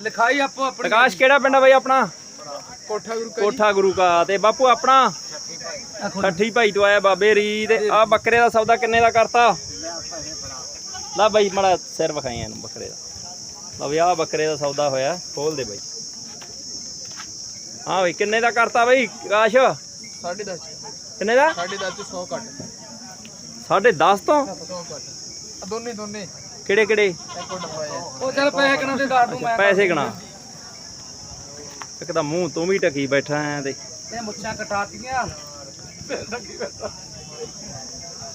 ਲਿਖਾਈ ਆਪੋ ਆਪਣੀ ਪ੍ਰਕਾਸ਼ ਕਿਹੜਾ ਪਿੰਡ ਆ ਬਾਈ ਆਪਣਾ? ਕੋਠਾ ਗੁਰੂ ਕੋਠਾ ਗੁਰੂ ਕਾ ਤੇ ਬਾਪੂ ਆਪਣਾ? ਠੱਠੀ ਭਾਈ ਤੋਂ ਆਇਆ ਬਾਬੇ ਰੀ ਤੇ ਆ ਬੱਕਰੇ ਦਾ ਸੌਦਾ ਕਿੰਨੇ ਦਾ ਕਰਤਾ? ਲਾ ਬਾਈ ਮੜਾ ਸਿਰ ਵਿਖਾਈ ਇਹਨੂੰ ਬੱਕਰੇ ਦਾ। ਲਾ ਵੀ ਆ ਬੱਕਰੇ ਦਾ ਸੌਦਾ ਹੋਇਆ ਖੋਲ ਦੇ ਬਾਈ। ਹਾਂ ਬਈ ਕਿੰਨੇ ਦਾ ਕਰਤਾ ਬਾਈ ਪ੍ਰਕਾਸ਼ 10.5 ਕਿੰਨੇ ਦਾ? 10.5 100 ਘੱਟ। ਸਾਢੇ 10 ਤੋਂ? 100 ਘੱਟ। ਆ ਦੋਨੇ ਦੋਨੇ। ਕਿਹੜੇ ਕਿਹੜੇ? ਉਹ ਚੱਲ ਪੈਸੇ ਕਿਨਾਂ ਦੇ ਕਾਟ ਨੂੰ ਪੈਸੇ ਗਣਾ ਇੱਕ ਤਾਂ ਮੂੰਹ ਤੂੰ ਵੀ ਟਕੀ ਬੈਠਾ ਐ ਤੇ। ਇਹ ਮੁੱਛਾਂ ਕਟਾਤੀਆਂ।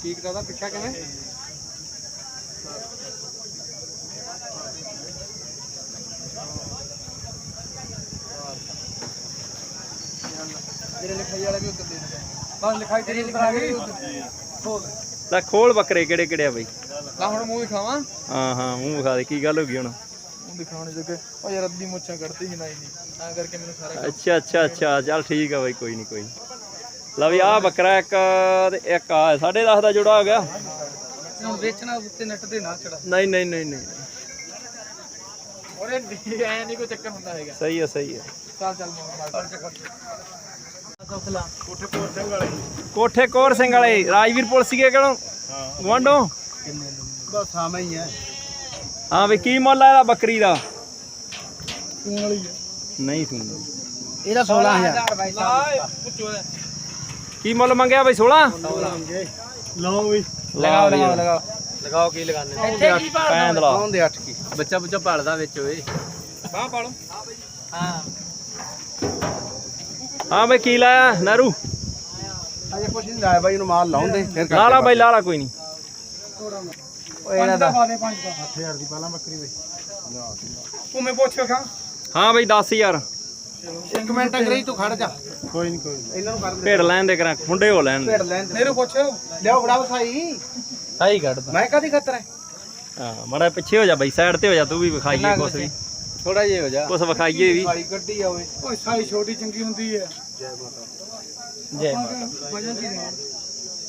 ਠੀਕ ਦਾ ਪਿੱਛਾ ਕਿਵੇਂ? ਜਿਹੜੇ ਲਿਖਾਈ ਵਾਲਾ ਵੀ ਉੱਤੇ ਦੇ ਦੇ ਬਸ ਲਿਖਾਈ ਤੇਰੀ ਲਿਖਾ ਗਈ। ਖੋਲ ਲੈ ਖੋਲ ਬੱਕਰੇ ਕਿਹੜੇ ਕਿਹੜੇ ਆ ਬਾਈ? ਲਾ ਹੁਣ ਮੂੰਹ ਦਿਖਾਵਾਂ। ਹਾਂ ਹਾਂ ਮੂੰਹ ਵਿਖਾ ਦੇ ਕੀ ਗੱਲ ਹੋ ਗਈ ਹੁਣ? ਮੂੰਹ ਦਿਖਾਉਣ ਜੋਗੇ। ਉਹ ਯਾਰ ਅੱਧੀ ਮੁੱਛਾਂ ਕੱਢਦੀ ਹੀ ਨਹੀਂ ਤਾਂ ਕਰਕੇ ਮੈਨੂੰ ਸਾਰਾ ਅੱਛਾ ਅੱਛਾ ਅੱਛਾ ਚੱਲ ਠੀਕ ਆ ਬਾਈ ਕੋਈ ਨਹੀਂ ਕੋਈ ਨੀ। ਲਓ ਵੀ ਆ ਬੱਕਰਾ ਇੱਕ ਤੇ ਇੱਕ ਆ ਸਾਢੇ 10 ਦਾ ਜੋੜਾ ਹੋ ਗਿਆ। ਹੁਣ ਵੇਚਣਾ ਉੱਤੇ ਨੈਟ ਤੇ ਨਾ ਚੜਾ। ਨਹੀਂ ਨਹੀਂ ਨਹੀਂ ਨਹੀਂ। ਉਹਨੇ ਐ ਨਹੀਂ ਕੋਈ ਚੱਕਰ ਹੁੰਦਾ ਹੈਗਾ। ਸਹੀ ਹੈ ਸਹੀ ਹੈ ਚੱਲ ਚੱਲ ਮਾਰ ਕੋਠੇ ਕੋਰ ਸਿੰਘ ਵਾਲੇ। ਕੋਠੇ ਕੋਰ ਸਿੰਘ ਵਾਲੇ ਰਾਜਵੀਰ ਪੁਲਿਸ ਸੀਗੇ ਕਿਹੜੋਂ? ਗਵਾਂਡੋਂ ਬਸ ਹੀ ਹੈ ਹਾਂ ਵੀ ਕੀ ਮੁੱਲ ਆ ਇਹਦਾ ਬੱਕਰੀ ਦਾ? ਤੂੰ ਵਾਲੀ ਹੈ ਨਹੀਂ ਸੁਣਦਾ ਇਹਦਾ 16000 ਬਾਈ ਸਾਹਿਬ। ਪੁੱਛੋ ਕੀ ਮੁੱਲ ਮੰਗਿਆ ਬਈ 16 ਲਓ ਵੀ। ਲਗਾਓ ਲਗਾਓ ਲਗਾਓ। ਲਗਾਓ। ਕੀ ਲਗਾਣੇ ਇੱਥੇ ਕੀ ਪੈਂਦ ਲਾ ਦੇ 8 ਕੀ। ਬੱਚਾ ਬੱਚਾ ਪਾਲਦਾ ਵਿੱਚ ਓਏ। ਬਾਹ ਪਾਲੋ। ਹਾਂ। ਹਾਂ ਬਈ ਕੀ ਲਾਇਆ ਨਹਿਰੂ? ਅਜੇ ਕੁਛ ਨਹੀਂ ਲਾਇਆ ਬਾਈ ਨੂੰ ਮਾਲ ਲਾਉਂਦੇ ਫਿਰ ਲਾ ਲਾ ਬਈ ਲਾ ਲਾ ਕੋਈ ਨਹੀਂ। ਓਏ ਇਹਨਾਂ ਦਾ। 8000 ਦੀ ਪਹਿਲਾਂ ਬੱਕਰੀ ਬਈ। ਤੂੰ ਮੈਂ ਪੁੱਛ ਵੇਖਾਂ ਹਾਂ ਬਈ 10000 ਇੱਕ ਮਿੰਟ ਕਰੀ ਤੂੰ ਖੜ ਜਾ। ਕੋਈ ਨਹੀਂ ਕੋਈ ਇਹਨਾਂ ਨੂੰ ਕਰ ਭੇਡ ਲੈਣ ਦੇ ਕਰਾਂ ਖੁੰਡੇ ਹੋ ਲੈਣ ਦੇ। ਭੇੜ ਲੈਣ ਦੇ। ਪੁੱਛ। ਲਿਆਓ ਫੜਾ ਵਸਾਈ ਸਹੀ ਕੱਢਦਾ ਮੈਂ ਕਦੀ ਖਤਰਾ ਹਾਂ ਮੜਾ ਪਿੱਛੇ ਹੋ ਜਾ ਬਈ ਸਾਈਡ ਤੇ ਹੋ ਜਾ ਤੂੰ ਵੀ ਵਿਖਾਈਏ ਕੁਛ ਵੀ। ਥੋੜਾ ਜਿਹਾ ਹੋ ਜਾ। ਕੁਛ ਵਿਖਾਈਏ ਵੀ। ਸਾਈ ਗੱਡੀ ਆ ਓਏ। ਓਏ ਸਾਈ ਛੋਟੀ ਚੰਗੀ ਹੁੰਦੀ ਹੈ ਜੈ ਮਾਤਾ। ਵਜਨ ਕੀ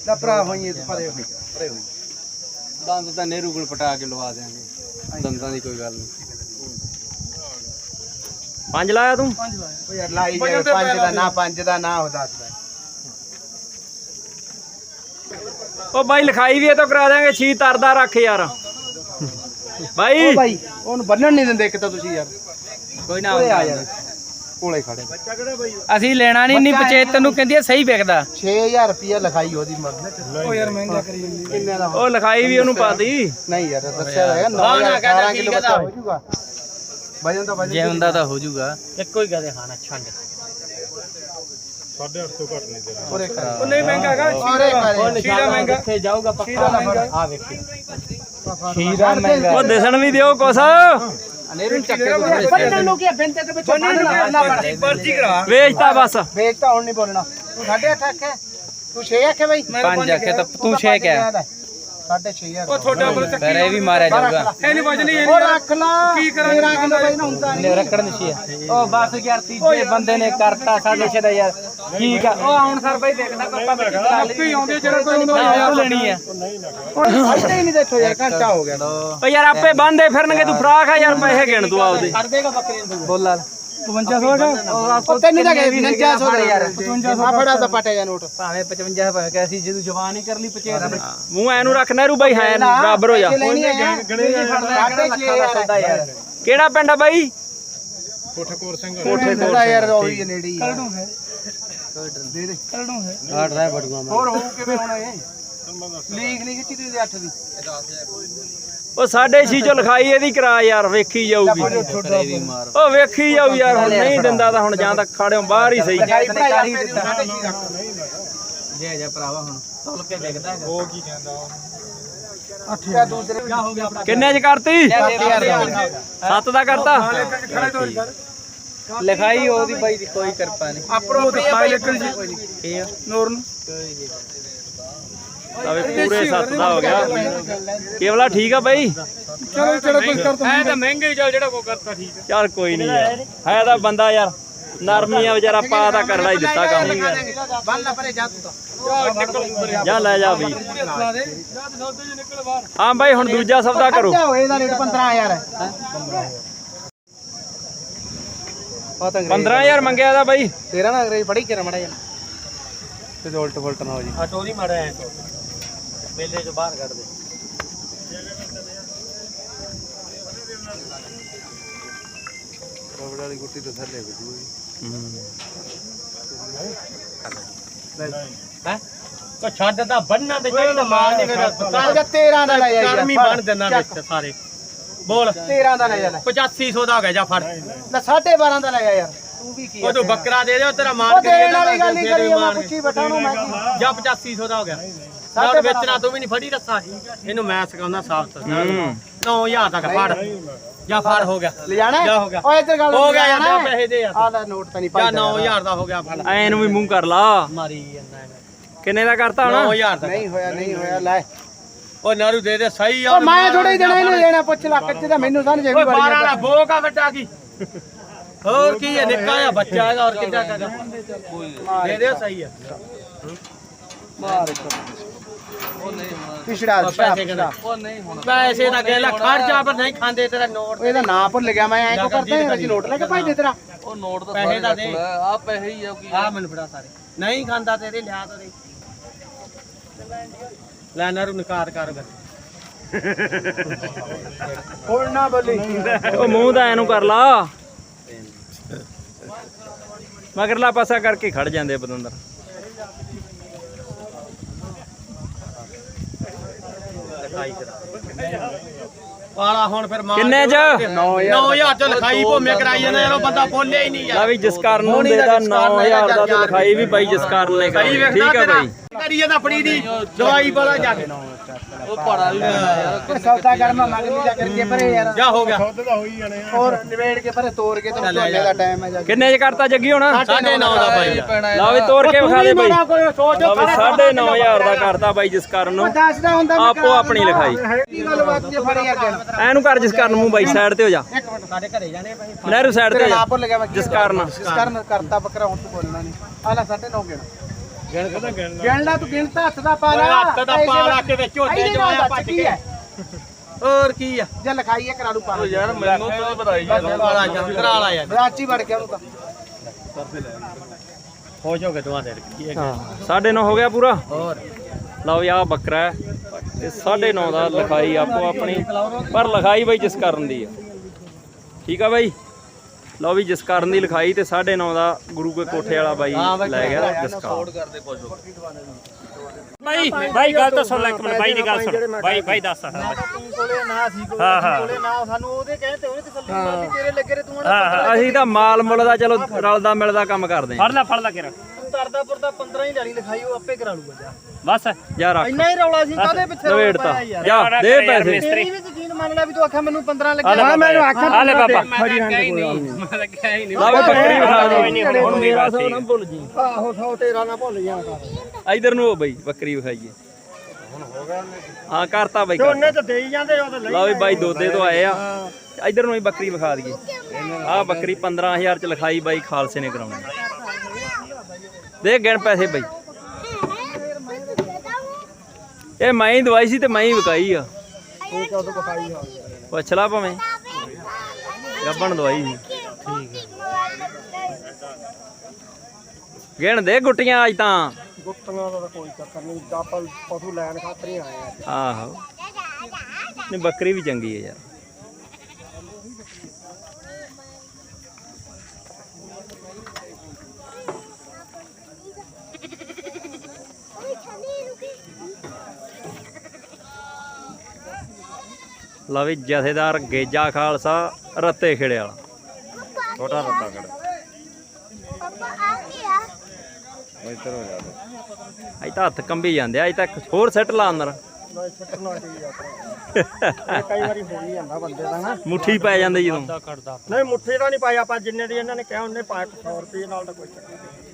ਦਾ ਭਰਾ ਹੋਈਏ ਪਰੇ ਹੋਈ ਪਰੇ ਹੋਈ ਦੰਦ ਤਾਂ ਨਹਿਰੂ ਕੋਲ ਪਟਾ ਕੇ ਲਵਾ ਦੇਾਂਗੇ ਦੰਦਾਂ ਦੀ ਕੋਈ ਗੱਲ ਨਹੀਂ। ਪੰਜ ਲਾਇਆ ਤੂੰ? ਓ ਯਾਰ ਲਾਈ ਜਾਵੇ ਪੰਜ ਦਾ ਨਾ ਪੰਜ ਦਾ ਨਾ ਹੋ ਦਾ। ਬਾਈ ਲਿਖਾਈ ਵੀ ਇਹ ਤੋਂ ਕਰਾ ਦਿਆਂਗੇ। ਛੀ ਤਰਦਾ ਰੱਖ ਯਾਰ। ਬਾਈ। ਉਹਨੂੰ ਬੰਨਣ ਨਹੀਂ ਦਿੰਦੇ ਇੱਕ ਤਾਂ ਤੁਸੀਂ ਯਾਰ। ਕੋਈ ਨਾ ਆ ਯਾਰ। ਕੋਲੇ ਖੜੇ ਅਸੀਂ ਲੈਣਾ ਨਹੀਂ ਨਹੀਂ ਪਚੇਤ ਨੂੰ ਕਹਿੰਦੀ ਆ ਸਹੀ ਵਿਕਦਾ। 6000 ਰੁਪਿਆ ਲਿਖਾਈ ਉਹਦੀ ਮਰਦ ਓ ਯਾਰ ਮਹਿੰਗਾ ਕਰੀ ਜਾਂਦੀ ਕਿੰਨੇ ਦਾ? ਉਹ ਲਿਖਾਈ ਵੀ ਉਹਨੂੰ ਪਾਤੀ ਨਹੀਂ ਯਾਰ ਦੱਸਿਆ ਹੈਗਾ 9000 18 ਕਿਲੋ ਬੱਚਾ ਹੋ ਜਾਊਗਾ। ਵਜਨ ਤਾਂ ਵਜਨ ਜੇ ਹੁੰਦਾ ਤਾਂ ਹੋ ਜਾਊਗਾ। ਇੱਕੋ ਹੀ ਕਹਦੇ ਖਾਣਾ ਛੰਡ। ਪੂਰੇ ਕਰ ਉਹ ਨਹੀਂ ਮਹਿੰਗਾ ਹੈਗਾ ਸ਼ੀਰਾ ਮਹਿੰਗਾ। ਕਿੱਥੇ ਜਾਊਗਾ ਪੱਕਾ? ਆ ਵੇਖੀ। ਸ਼ੀਰਾ ਮਹਿੰਗਾ। ਉਹ ਦਿਸਣ ਵੀ ਦਿਓ ਕੁਛ। ਅਨੇਰੂ ਚੱਕਰ ਬੰਨਣ ਨੂੰ ਕੀ ਬਿੰਤੇ ਦੇ ਵਿੱਚ ਬੰਨਣਾ ਪਰਚੀ ਕਰਾ। ਵੇਚਤਾ ਬਸ। ਵੇਚ ਤਾਂ ਹੁਣ ਨਹੀਂ ਬੋਲਣਾ। ਤੂੰ 8.5 ਆਖੇ? ਤੂੰ 6 ਆਖੇ ਬਈ? ਪੰਜ ਆਖੇ ਤਾਂ ਤੂੰ ਛੇ ਕਹਿ। 6.5 ਉਹ ਤੁਹਾਡਾ ਫਿਰ ਇਹ ਵੀ ਮਾਰਿਆ ਜਾਊਗਾ। ਇਹ ਨਹੀਂ ਵਜਣੀ ਉਹ ਰੱਖ ਲਾ। ਕੀ ਕਰਾਂਗੇ? ਕਿਲੋ ਬਈ ਨਾ ਹੁੰਦਾ ਨੇ ਰੱਖਣ ਦੀ ਉਹ ਬਸ ਯਾਰ ਤੀਜੇ ਬੰਦੇ ਨੇ ਕਰਤਾ ਸਾਡੇ ਛੇ ਦਾ ਯਾਰ। ਠੀਕ ਆ। ਉਹ ਹੁਣ ਸਰ ਬਈ ਦੇਖਦਾ ਪਾਪਾ ਬੱਚੀ ਕਰਾ ਲਈ। ਆਉਂਦੇ ਜਿਹੜਾ ਕੋਈ ਉਹ ਲੈਣੀ ਆ। ਹੁਣ ਫਾਇਦਾ ਹੀ ਨਹੀਂ ਦੇਖੋ ਯਾਰ ਘੰਟਾ ਹੋ ਗਿਆ। ਓ ਯਾਰ ਆਪੇ ਬੰਦੇ ਫਿਰਨਗੇ ਤੂੰ ਫਰਾਕ ਆ ਯਾਰ ਪੈਸੇ ਗਿਣ ਤੂੰ ਆਪਦੇ। ਕਰ ਦੇਗਾ ਬੱਕਰੀ ਨੂੰ ਬੋਲ ਲਾ। 5500 ਦਾ। ਉਹ ਤੈਨੂੰ ਤਾਂ ਗਏ 5500 ਦਾ? ਯਾਰ। 5500 ਆ ਫੜਾ ਤਾਂ ਪਟੇ ਜਾ ਨੋਟ। ਭਾਵੇਂ 55 ਭਾਵੇਂ ਕਿ ਅਸੀਂ ਜਦੋਂ ਜਵਾਨ ਹੀ ਕਰ ਲਈ ਪਚੇਤ ਮੂੰਹ ਐਨੂੰ ਰੱਖ ਨਹਿਰੂ ਬਾਈ ਹੈ ਬਰਾਬਰ ਹੋ ਜਾ। ਗਣੇ ਦਾ ਸੌਦਾ ਯਾਰ। ਕਿਹੜਾ ਪਿੰਡ ਆ ਬਾਈ? ਕੋਠੇ ਕੋਰ ਯਾਰ ਉਹ ਹੀ ਨੇੜੇ ਹੀ ਕਲਡੂ ਹੈ ਦੇ ਦੇ ਕਲਡੂ ਹੈ ਆੜ ਰਹਿ ਬੜੂਆ ਹੋਰ ਹੋਊ ਕਿਵੇਂ ਹੋਣਾ ਇਹ? ਲੀਕ ਨਹੀਂ ਖਿੱਚੀ ਤੇ 8 ਦੀ? ਉਹ ਸਾਡੇ ਛੀ ਚੋਂ ਲਿਖਾਈ ਇਹਦੀ ਕਰਾ ਯਾਰ ਵੇਖੀ ਜਾਊਗੀ। ਉਹ ਵੇਖੀ ਜਾਊ ਯਾਰ ਹੁਣ ਨਹੀਂ ਦਿੰਦਾ ਤਾਂ ਹੁਣ ਜਾਂ ਤਾਂ ਖਾੜਿਓ ਬਾਹਰ ਹੀ ਸਹੀ। ਜੇ ਜਾ ਭਰਾਵਾ ਹੁਣ ਤੁਲ ਕੇ ਦੇਖਦਾ ਹੈਗਾ। ਉਹ ਕੀ ਕਹਿੰਦਾ 8 ਦੂਸਰੇ ਕੀ ਹੋ ਗਿਆ ਕਿੰਨੇ ਚ ਕਰਤੀ? 7000 ਸੱਤ ਦਾ ਕਰਤਾ? ਲਿਖਾਈ ਉਹਦੀ ਬਾਈ ਦੀ ਕੋਈ ਕਿਰਪਾ ਨਹੀਂ। ਆਪਰੋ ਤੇ ਪਾਇਲਟ ਜੀ। ਕੀ ਆ ਨੂਰ ਨੂੰ। ਤਾਵੇ ਪੂਰੇ ਸੱਤ ਦਾ ਹੋ ਗਿਆ। ਕੇਵਲਾ ਠੀਕ ਆ ਬਾਈ? ਚਲੋ ਚਲੋ ਕੁਝ ਕਰ ਤਾ ਐ ਤਾਂ ਮਹਿੰਗੇ ਚੱਲ ਜਿਹੜਾ ਕੋ ਕਰਤਾ ਠੀਕ ਚੱਲ ਕੋਈ ਨਹੀਂ ਯਾਰ। ਹੈ ਤਾਂ ਬੰਦਾ ਯਾਰ। ਨਰਮੀ ਆ ਵਿਚਾਰਾ ਪਾ ਤਾਂ ਕਰਦਾ ਹੀ ਦਿੱਤਾ ਕੰਮ ਬੰਨ ਲਾ ਪਰੇ ਜਾ ਤੂੰ ਤਾਂ ਜਾ ਲੈ ਜਾ ਵੀ। ਹਾਂ ਬਾਈ ਹੁਣ ਦੂਜਾ ਸੌਦਾ ਕਰੋ। ਜਾ ਹੋਏ ਦਾ ਰੇਟ 15000 ਹੈ। ਆ ਤਾਂ 15000 ਮੰਗਿਆ ਦਾ ਬਾਈ। ਤੇਰਾ ਨਾ ਅੰਗਰੇਜ਼ ਪੜੀ ਕੇ ਮੜਾ ਜਾ ਤੇ ਉਲਟ ਫੁਲਟ ਨਾ ਹੋ ਜੀ। ਆ ਟੋਰੀ ਮਾੜਾ ਐ ਮੇਲੇ ਚੋਂ ਬਾਹਰ ਕੱਢ ਦੇ ਰਬੜ ਵਾਲੀ ਗੁੱਟੀ ਤੋਂ ਥੱਲੇ ਵਜੂ ਹੈ? ਕੋ ਛੱਡ ਦਾ ਬੰਨਾ ਤੇ ਚਾਹੀਦਾ ਮਾਰ ਨਹੀਂ ਮੇਰਾ ਚੱਲ 13 ਦਾ ਲੈ ਜਾ ਯਾਰ ਗਰਮੀ ਬਣ ਦਿੰਦਾ ਵਿੱਚ ਸਾਰੇ। ਬੋਲ। 13 ਦਾ ਲੈ ਜਾ ਲੈ। 8500 ਦਾ ਹੋ ਗਿਆ ਜਾ ਫੜ। ਲੈ 12.5 ਦਾ ਲੈ ਜਾ ਯਾਰ। ਤੂੰ ਵੀ ਕੀ ਉਹ ਤੂੰ ਬੱਕਰਾ ਦੇ ਦੇ ਤੇਰਾ ਮਾਰ ਉਹ ਕੇ ਦੇਣ ਵਾਲੀ ਗੱਲ ਨਹੀਂ ਕਰੀ ਮੈਂ ਪੁੱਛੀ ਬਟਾ ਨੂੰ ਮੈਂ ਕੀ। ਜਾ 8500 ਦਾ ਹੋ ਗਿਆ। ਨਾਲ ਵੇਚਣਾ ਤੂੰ ਵੀ ਨਹੀਂ ਫੜੀ ਰੱਸਾ। ਇਹਨੂੰ ਮੈਂ ਸਿਖਾਉਂਦਾ ਸਾਫ਼ ਹੂੰ। 9000 ਤੱਕ ਫੜ। ਜਾ ਫੜ ਹੋ ਗਿਆ। ਲੈ ਜਾਣਾ ਜਾ ਹੋ ਗਿਆ। ਓਏ ਇੱਧਰ ਗੱਲ ਹੋ ਗਿਆ ਯਾਰ ਜਾ ਪੈਸੇ ਦੇ ਯਾਰ ਆ ਲੈ ਨੋਟ ਤਾਂ ਨਹੀਂ ਜਾ ਪਾਈ 9000 ਦਾ। ਹੋ ਗਿਆ ਫੜ। ਐ ਨੂੰ ਵੀ ਮੂੰਹ ਕਰ ਲਾ। ਮਾਰੀ ਜਾਂਦਾ। ਕਿੰਨੇ ਦਾ ਕਰਤਾ ਹੁਣ? 9000 ਦਾ ਨਹੀਂ ਹੋਇਆ ਨਹੀਂ ਹੋਇਆ ਲੈ। ਉਹ ਨਾਰੂ ਦੇ ਦੇ ਸਹੀ ਆ। ਮੈਂ ਥੋੜਾ ਹੀ ਦੇਣਾ ਇਹਨੂੰ ਦੇਣਾ ਪੁੱਛ ਲੱਖ ਚ ਤਾਂ ਮੈਨੂੰ ਸਮਝ ਵੀ ਬੜੀ ਵਾਲਾ ਬੋਕ ਆ ਵੱਡਾ ਕੀ? ਹੋਰ ਕੀ ਹੈ ਨਿੱਕਾ ਆ ਬੱਚਾ ਹੈਗਾ ਹੋਰ ਕਿੱਦਾਂ ਕਹਦਾ ਦੇ ਦੇ ਸਹੀ ਆ। ਮਾਰ ਪਿਛੜਾ ਉਹ ਪਿਛੜਾ ਪੈਸੇ ਪਿਛੜਾ ਕਿਹਨੇ ਪੈਸੇ ਦਾ ਗੇਲਾ ਖਰਚਾ ਪਰ ਨਹੀਂ ਖਾਂਦੇ ਤੇਰਾ ਨੋਟ ਇਹਦਾ ਨਾਂ ਭੁੱਲ ਗਿਆ ਮੈਂ ਐਂ ਕੋ ਕਰਦਾ ਹੈ ਅਸੀਂ ਨੋਟ ਲੈ ਕੇ ਭਾਈ ਦੇ ਤੇਰਾ ਪੈਸੇ ਦਾ। ਦੇ ਆ ਪੈਸੇ ਹੀ ਆ ਕੀ ਆ। ਮੈਨੂੰ ਫੜਾ ਸਾਰੇ। ਨਹੀਂ ਖਾਂਦਾ ਤੇਰੇ ਲਿਆ ਤੇਰੇ ਲੈ ਨਰੂ ਨਕਾਰ ਕਰ ਕਰ ਹੁਣ ਨਾ ਬੋਲੀ। ਉਹ ਮੂੰਹ ਦਾ ਐਨੂੰ ਕਰ ਲਾ। ਮਗਰਲਾ ਪਾਸਾ ਕਰਕੇ ਖੜ ਜਾਂਦੇ ਬਦੰਦਰ ਵਾਲਾ ਹੁਣ ਫਿਰ ਮਾਰ ਕਿੰਨੇ ਚ? 9000 ਚ ਲਿਖਾਈ ਭੋਮੇ ਕਰਾਈ ਜਾਂਦੇ ਯਾਰ ਉਹ ਬੰਦਾ ਬੋਲਿਆ ਹੀ ਨਹੀਂ ਲਾ ਯਾਰ ਵੀ ਜਸਕਰਨ ਨੂੰ ਦੇਦਾ 9000 ਦਾ ਤੇ ਲਿਖਾਈ ਵੀ ਬਾਈ ਜਸਕਰਨ ਨੇ ਕਰਾਈ। ਠੀਕ ਆ ਬਾਈ ਕਰੀ ਜਾਂਦਾ ਆਪਣੀ ਦੀ ਦਵਾਈ ਵਾਲਾ ਜਾ ਕੇ। ਓਏ ਸੌਦਾ ਕਰ ਮੈਂ ਮੰਗ ਲਿਆ ਕਰਕੇ ਪਰੇ ਯਾਰ। ਜਾ ਹੋ ਗਿਆ। ਹੋਰ ਨਿਬੇੜ ਕੇ ਪਰੇ ਤੋੜ ਕੇ ਤੈਨੂੰ ਝੋਨੇ ਦਾ ਟਾਈਮ ਹੈ ਜਾ ਕੇ। ਕਿੰਨੇ ਚ ਕਰਤਾ ਜੱਗੀ ਹੁਣ? ਸਾਢੇ ਨੌ ਦਾ ਭਾਈ। ਯਾਰ। ਲਾ ਵੀ ਤੋੜ ਕੇ ਵਿਖਾ ਦੇ ਬਾਈ ਕੋਈ ਸੋਚ ਲਾ ਵੀ 9500 ਦਾ ਕਰਤਾ ਬਾਈ ਜਸਕਰਨ ਨੂੰ। ਦੱਸਦਾ ਹੁੰਦਾ ਮੈਂ ਆਪੋ ਆਪਣੀ ਲਿਖਾਈ। ਜੇ ਯਾਰ ਐਨੂੰ ਕਰ ਜਸਕਰਨ ਮੂੰਹ ਬਾਈ ਸਾਈਡ ਤੇ ਹੋ ਜਾ। ਇੱਕ ਮਿੰਟ ਸਾਡੇ ਘਰੇ ਜਾਣੇ ਭਾਈ। ਨਹਿਰੂ ਸਾਈਡ ਤੇ ਤੇਰਾ ਹੋ ਜਾ। ਨਾਂ ਭੁੱਲ ਗਿਆ ਮੈਂ ਕੀ ਜਸਕਰਨ ਜਸਕਰਨ ਕਰਤਾ ਬੱਕਰਾ ਹੁਣ ਤੂੰ ਬੋਲਣਾ ਨਹੀਂ। ਆ ਲੈ ਸਾਢੇ ਨੌ ਗਿਣ ਗਿਣ ਕਦਾ ਗਿਣ ਗਿਣ ਲਾ ਤੂੰ ਗਿਣਤਾ ਹੱਥ ਦਾ ਪਾ ਲਾ। ਹੱਥ ਦਾ ਪਾ ਲਾ ਕੇ ਵਿੱਚ ਝੋਟੇ ਇਹਦੇ ਚ ਨਾਲ ਆਇਆ ਦੱਸ ਭੱਜ ਕੀ ਕੇ। ਹੈ? ਹੋਰ ਕੀ ਆ? ਜੇ ਲਿਖਾਈ ਹੈ ਕਰਾ ਲੂ। ਪਾ ਯਾਰ ਮੈਨੂੰ ਤਾਂ ਵਧਾਈ ਵਾਲਾ ਜੰਤਰ ਵਾਲਾ ਯਾਰ। ਬਰਾਚੀ ਵੜ ਕੇ ਉਹਨੂੰ ਤਾਂ। ਖੁਸ਼ ਹੋ ਕੇ ਦੁਆ ਦੇ ਕੀ ਹੈ ਹਾਂ। ਸਾਢੇ ਨੌ ਹੋ ਗਿਆ ਪੂਰਾ? ਹੋਰ। ਲਓ ਆਹ ਬੱਕਰਾ ਹੈ। ਤੇ 9.5 ਦਾ ਲਿਖਾਈ ਆਪੋ ਆਪਣੀ ਪਰ ਲਿਖਾਈ ਬਾਈ ਜਿਸ ਕਰਨ ਦੀ ਆ। ਠੀਕ ਆ ਬਾਈ? ਲਓ ਵੀ ਜਿਸ ਕਰਨ ਦੀ ਲਿਖਾਈ ਤੇ 9.5 ਦਾ ਗੁਰੂ ਕੇ ਕੋਠੇ ਵਾਲਾ ਬਾਈ ਲੈ ਗਿਆ ਜਸਕਾਰ ਭਾਈ ਭਾਈ ਗੱਲ ਤਾਂ ਸੁਣ ਲੈ ਇੱਕ ਮਿੰਟ ਬਾਈ ਦੀ ਗੱਲ ਸੁਣ ਬਾਈ ਬਾਈ ਦੱਸ ਹਾਂ ਕੋਲੇ ਨਾ ਸੀ ਕੋਲੇ ਹਾਂ ਹਾਂ ਕੋਲੇ ਨਾ ਸਾਨੂੰ ਉਹਦੇ ਕਹਿੰਦੇ ਉਹਨੇ ਤਸੱਲੀ ਮਾਰਦੀ ਤੇਰੇ ਲੱਗੇ ਰੇ ਤੂੰ ਹਾਂ ਹਾਂ ਅਸੀਂ ਤਾਂ ਮਾਲ ਮੁੱਲ ਦਾ ਚਲੋ ਰਲਦਾ ਮਿਲਦਾ ਕੰਮ ਕਰਦੇ ਫੜ ਲੈ ਫੜ ਲੈ ਕਿਰਾ ਤਰਦਾ ਪੁਰਦਾ 15 ਹੀ ਲੈਣੀ ਲਿਖਾਈ ਉਹ ਆਪੇ ਕਰਾ ਲੂਗਾ ਜਾ। ਬਸ ਜਾ ਰੱਖ। ਇੰਨਾ ਹੀ ਰੌਲਾ ਸੀ ਕਾਦੇ ਪਿੱਛੇ ਰੌਲਾ ਪਾਇਆ ਯਾਰ? ਜਾ ਦੇ ਪੈਸੇ। ਮਿਸਤਰੀ। ਤੇਰੀ ਵੀ ਯਕੀਨ ਮੰਨ ਲੈ ਵੀ ਤੂੰ ਆਖਿਆ ਮੈਨੂੰ 15 ਆ ਲੱਗਿਆ। ਲੈ ਹਾਂ ਮੈਨੂੰ ਆਖਿਆ ਆ ਲੈ ਪਾਪਾ ਮੈਂ ਲੱਗਿਆ ਹੀ ਨਹੀਂ। ਮੈਂ ਲੱਗਿਆ ਹੀ ਨਹੀਂ। ਲਾ ਵੀ ਬੱਕਰੀ ਵਿਖਾ ਦੇ ਹੁਣ ਦੀ ਬਾਤ ਭੁੱਲ ਜੀ ਆਹੋ 100 13 ਨਾ ਭੁੱਲ ਜਾ ਕਰ। ਇਧਰ ਨੂੰ ਹੋ ਬਾਈ ਬੱਕਰੀ ਵਿਖਾਈਏ। ਹਾਂ ਕਰਤਾ ਬਾਈ ਕਰਤਾ। ਤਾਂ ਦੇਈ ਜਾਂਦੇ ਉਹ ਤਾਂ ਲਓ ਵੀ ਬਾਈ ਦੋਦੇ ਤੋਂ ਆਏ ਆ। ਇਧਰ ਨੂੰ ਹੀ ਬੱਕਰੀ ਵਿਖਾ ਦਈਏ। ਆਹ ਬੱਕਰੀ 15000 ਚ ਲਿਖਾਈ ਬਾਈ ਖਾਲਸੇ ਨੇ ਕਰਾਉਣੀ। ਦੇ ਗਿਣ ਪੈਸੇ ਬਾਈ। ਇਹ ਮੈਂ ਹੀ ਦਵਾਈ ਸੀ ਤੇ ਮੈਂ ਹੀ ਵਿਕਾਈ ਆ। ਪੁੱਛ ਲਾ ਭਾਵੇਂ। ਗੱਬਣ ਦਵਾਈ ਸੀ। ਗਿਣ ਦੇ ਗੁੱਟੀਆਂ ਅੱਜ ਤਾਂ। ਗੁੱਟੀਆਂ ਦਾ ਕੋਈ ਚੱਕਰ ਨਹੀਂ ਆਪਾਂ ਪਸ਼ੂ ਲੈਣ ਖਾਤਰ ਹੀ ਆਏ ਆ। ਆਹੋ। ਨਹੀਂ ਬੱਕਰੀ ਵੀ ਚੰਗੀ ਹੈ ਯਾਰ। ਲਵੀ ਜਥੇਦਾਰ ਗੇਜਾ ਖਾਲਸਾ ਰੱਤੇ ਖੇੜੇ ਵਾਲਾ। ਛੋਟਾ ਰੱਤਾ ਕਰ ਅਜ ਤਾਂ ਹੱਥ ਕੰਬੀ ਜਾਂਦੇ ਆ ਅਜ ਤਾਂ ਹੋਰ ਸੈੱਟ ਲਾ ਅੰਦਰ। ਕਈ ਵਾਰੀ ਹੋ ਹੀ ਜਾਂਦਾ ਬੰਦੇ ਦਾ ਨਾ। ਮੁੱਠੀ ਪੈ ਜਾਂਦੇ ਜਦੋਂ। ਨਹੀਂ ਮੁੱਠੀ ਦਾ ਨਹੀਂ ਪਾਇਆ ਆਪਾਂ ਜਿੰਨੇ ਦੀ ਇਹਨਾਂ ਨੇ ਕਿਹਾ ਉਹਨੇ ਪਾਇਆ 100 ਰੁਪਏ ਨਾਲ ਤਾਂ ਕੋਈ ਚੱਕਰ ਨਹੀਂ।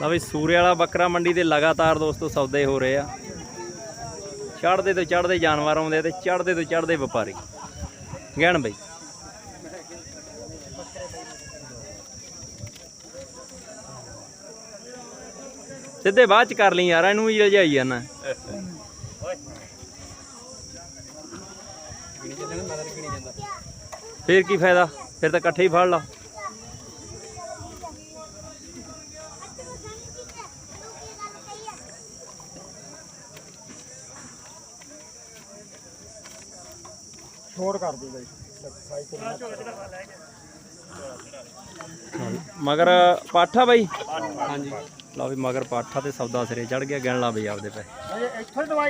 ਲਓ ਵੀ ਸੂਰੇ ਵਾਲਾ ਬੱਕਰਾ ਮੰਡੀ ਦੇ ਲਗਾਤਾਰ ਦੋਸਤੋ ਸੌਦੇ ਹੋ ਰਹੇ ਆ। ਚੜ੍ਹਦੇ ਤੋਂ ਚੜਦੇ ਜਾਨਵਰ ਆਉਂਦੇ ਆ ਤੇ ਚੜਦੇ ਤੋਂ ਚੜਦੇ ਵਪਾਰੀ। ਗਹਿਣ ਬਈ। ਸਿੱਧੇ ਬਾਅਦ ਚ ਕਰ ਲਈ ਯਾਰ, ਇਹਨੂੰ ਵੀ ਲਜਾਈ ਜਾਣਾ ਫੇਰ ਕੀ ਫਾਇਦਾ? ਫਿਰ ਤਾਂ ਇਕੱਠੇ ਹੀ ਫੜ ਲਾ। ਛੋੜ ਕਰ ਦੇ ਬਾਈ। ਮਗਰ ਪਾਠਾ ਬਾਈ? ਹਾਂਜੀ। ਲਓ ਵੀ ਮਗਰ ਪਾਠਾ ਤੇ ਸੌਦਾ ਸਿਰੇ ਚੜ ਗਿਆ ਗਿਣ ਲਾ ਬਈ ਆਪਦੇ ਪੈ। ਇੱਥੇ ਦਵਾਈ